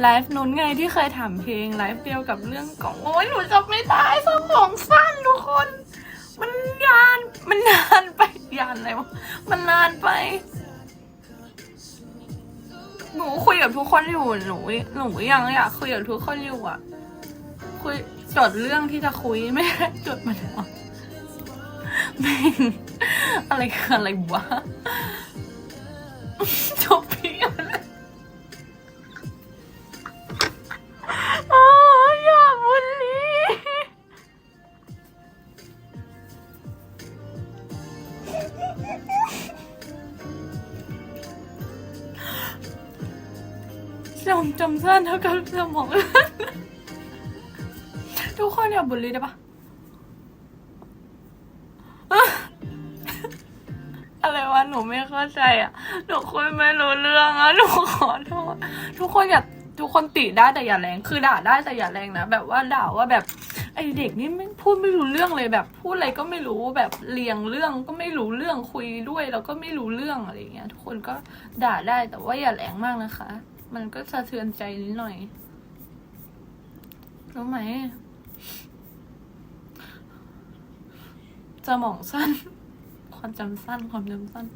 ไลฟ์นู้นไงที่เคยถามเพลงไลฟ์เดียวกับเรื่องของโอ้ยหนูจำไม่ได้สมองสั้นทุกคน มันยานมันนานไปยานอะไรวะมันนานไป หนูคุยกับทุกคนอยู่หนูหนูยังอยากคุยกับทุกคนอยู่อะ คุยจดเรื่องที่จะคุยไม่ได้จดมาแล้วแม่อะไรคืออะไรวะ จำจำสั้นเท่ากับสมองทุกคนอย่าบุลลี่ได้ปะอะไรวะหนูไม่เข้าใจอะ หนูคุยไม่รู้เรื่องอะหนูขอโทษทุกคนอย่าทุกคนติได้แต่อย่าแรง คือด่าได้แต่อย่าแรงนะ แบบว่าด่าว่าแบบไอเด็กนี่ไม่พูดไม่รู้เรื่องเลยแบบ พูดอะไรก็ไม่รู้แบบเรียงเรื่องก็ไม่รู้เรื่องคุยด้วย แล้วก็ไม่รู้เรื่องอะไรอย่างเงี้ยทุกคนก็ด่าได้แต่ว่าอย่าแรงมากนะคะ มันก็สะเทือนใจนิดหน่อยรู้ไหมจะมองสั้น ความจำสั้น ความจำสั้น